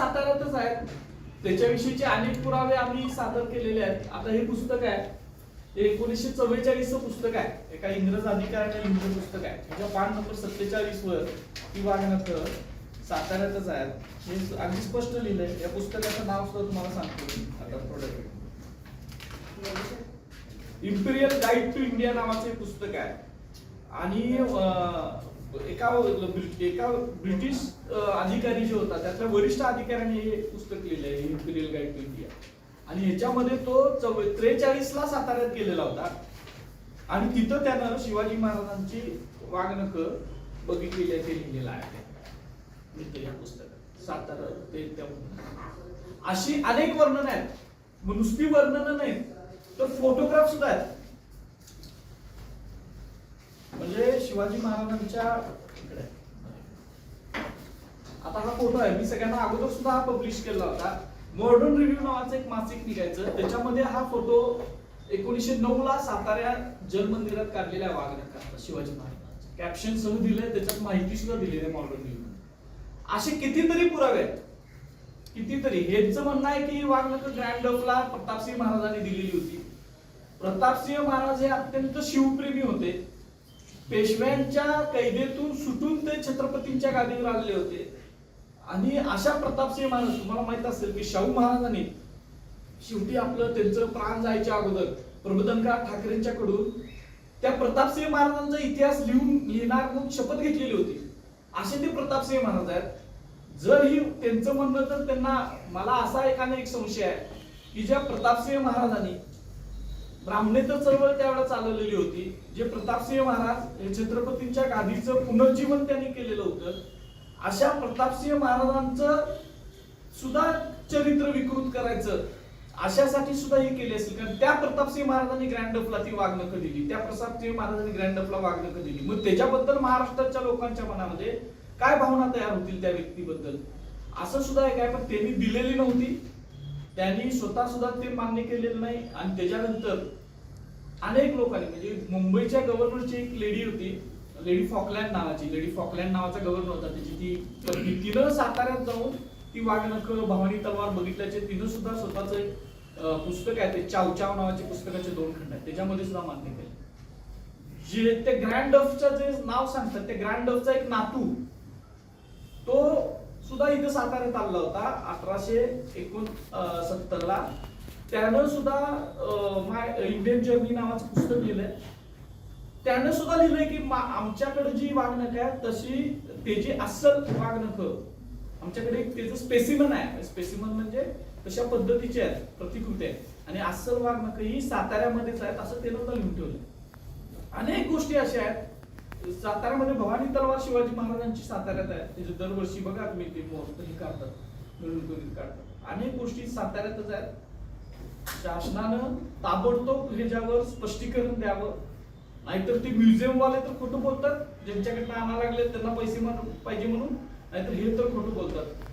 साताऱ्यातच आहेत. त्याच्याविषयीचे अनेक पुरावे आम्ही सादर केलेले आहेत. आता हे पुस्तक आहे. एकोणीसशे चव्वेचाळीस पुस्तक आहे. एका इंग्रज अधिकाऱ्याने लिहिलेलं पुस्तक आहे. त्याच्या पान नंबर सत्तेचाळीस वर ती वागणक साताऱ्यातच आहेत. हे अगदी स्पष्ट लिहिलंय. या पुस्तकाचं नाव सुद्धा तुम्हाला सांगतो आता product imperial guide to India नावाचे पुस्तक आहे. आणि एका एका ब्रिटिश अधिकारी जे होता त्यातल्या वरिष्ठ अधिकाऱ्याने हे पुस्तक लिहिलंय इम्पिरियल गाईड टू इंडिया आणि ह्याच्यामध्ये तो त्रेचाळीस ला साताऱ्यात गेलेला होता. आणि तिथं त्यानं शिवाजी महाराजांची वागणक बघितलेली आहे ते लिहिलेलं आहे. या पुस्तकात. सातारा ते त्या अशी अनेक वर्णन आहेत. नुसती वर्णनं नाहीत तर फोटोग्राफ सुद्धा आहेत म्हणजे शिवाजी महाराजांच्या आता हा फोटो आहे. मी सगळ्यांना अगोदर सुद्धा हा पब्लिश केला होता. मॉडर्न रिव्ह्यू नावाचं एक मासिक निघायचं. त्याच्यामध्ये हा फोटो एकोणीसशे नऊ ला सातारा जलमंदिरात काढलेल्या वागण्याकरता शिवाजी महाराज कॅप्शन सह दिलंय. त्याच्यात माहिती सुद्धा दिलेली आहे मॉडर्न रिव्ह्यू असे कितीतरी पुरावे आहेत. कितीतरी. हेच म्हणणं आहे की वाघनकर ग्रँड डफला प्रतापसिंह महाराजांनी दिलेली होती. प्रतापसिंह महाराज हे अत्यंत शिवप्रेमी होते. पेशव्यांच्या कैदेतून सुटून ते छत्रपतींच्या गादीवर आलेले होते. आणि अशा प्रतापसिंह महाराज तुम्हाला माहीत असेल की शाहू महाराजांनी शेवटी आपलं त्यांचं प्राण जायच्या अगोदर प्रबोधनकार ठाकरेंच्याकडून त्या प्रतापसिंह महाराजांचा इतिहास लिहून लिहिणार म्हणून शपथ घेतलेली होती. असे ते प्रतापसिंह महाराज आहेत. जर ही त्यांचं म्हणणं तर त्यांना मला असा एकाने एक संशय आहे की ज्या प्रतापसिंह महाराजांनी ब्राह्मणेतर चळवळ त्यावेळेला चालवलेली होती. जे प्रतापसिंह महाराज हे छत्रपतींच्या गादीचं पुनर्जीवन त्यांनी केलेलं होतं. अशा प्रतापसिंह महाराजांचं सुद्धा चरित्र विकृत करायचं अशासाठी सुद्धा हे केले असेल. कारण त्या प्रतापसिंह महाराजांनी ग्रँडअपला ती वागणं दिली. त्या प्रतापसिंह महाराजांनी ग्रँडअपला वागणं दिली. मग त्याच्याबद्दल महाराष्ट्राच्या लोकांच्या मनामध्ये काय भावना तयार होतील त्या व्यक्तीबद्दल? असं सुद्धा एक आहे पण त्यांनी दिलेली नव्हती. त्यांनी स्वतः सुद्धा ते मान्य केलेलं नाही. आणि त्याच्यानंतर अनेक लोकांनी म्हणजे मुंबईच्या गव्हर्नरची एक लेडी होती लेडी फॉकलँड नावाची लेडी फॉकलँड नावाचा गव्हर्नर होता त्याची ती. तिनं साताऱ्यात जाऊन ती वाघनख भवानी तलवार बघितल्याचे तिनं सुद्धा स्वतःच एक पुस्तक आहे ते चाव चाव नावाचे पुस्तकाचे दोन खंड आहेत. त्याच्यामध्ये सुद्धा मान्य केले. जे ते ग्रँड डफचं जे नाव सांगतात ते ग्रँड डफचा एक नातू तो सुद्धा इथं साताऱ्यात आणला होता अठराशे एकोण सत्तर ला त्यानं सुद्धा माय इंडियन जर्नी नावाचं पुस्तक लिहिलंय. त्यानं सुद्धा लिहिलंय की आमच्याकडे जी वागणक आहे तशी त्याची अस्सल वागणक आमच्याकडे त्याचं स्पेसिमन आहे. स्पेसिमन म्हणजे तशा पद्धतीचे आहेत प्रतिकृती आहेत. आणि अस्सल वागणक ही साताऱ्यामध्येच आहेत असं त्यानं सुद्धा लिहून ठेवलं अनेक गोष्टी अशा आहेत साताऱ्यामध्ये भवानी तलवार शिवाजी महाराजांची साताऱ्यात आहे. त्याचे दरवर्षी बघा तुम्ही ते मुहूर्त हे काढतात मिरवणुकीत काढतात. अनेक गोष्टी साताऱ्यातच आहेत. शासनानं ताबडतोब ह्याच्यावर स्पष्टीकरण द्यावं. नाहीतर ते म्युझियम वाले तर खोटं बोलतात. ज्यांच्याकडनं आणा लागले त्यांना पैसे म्हण- पाहिजे म्हणून. नाहीतर हे तर खोटं बोलतात.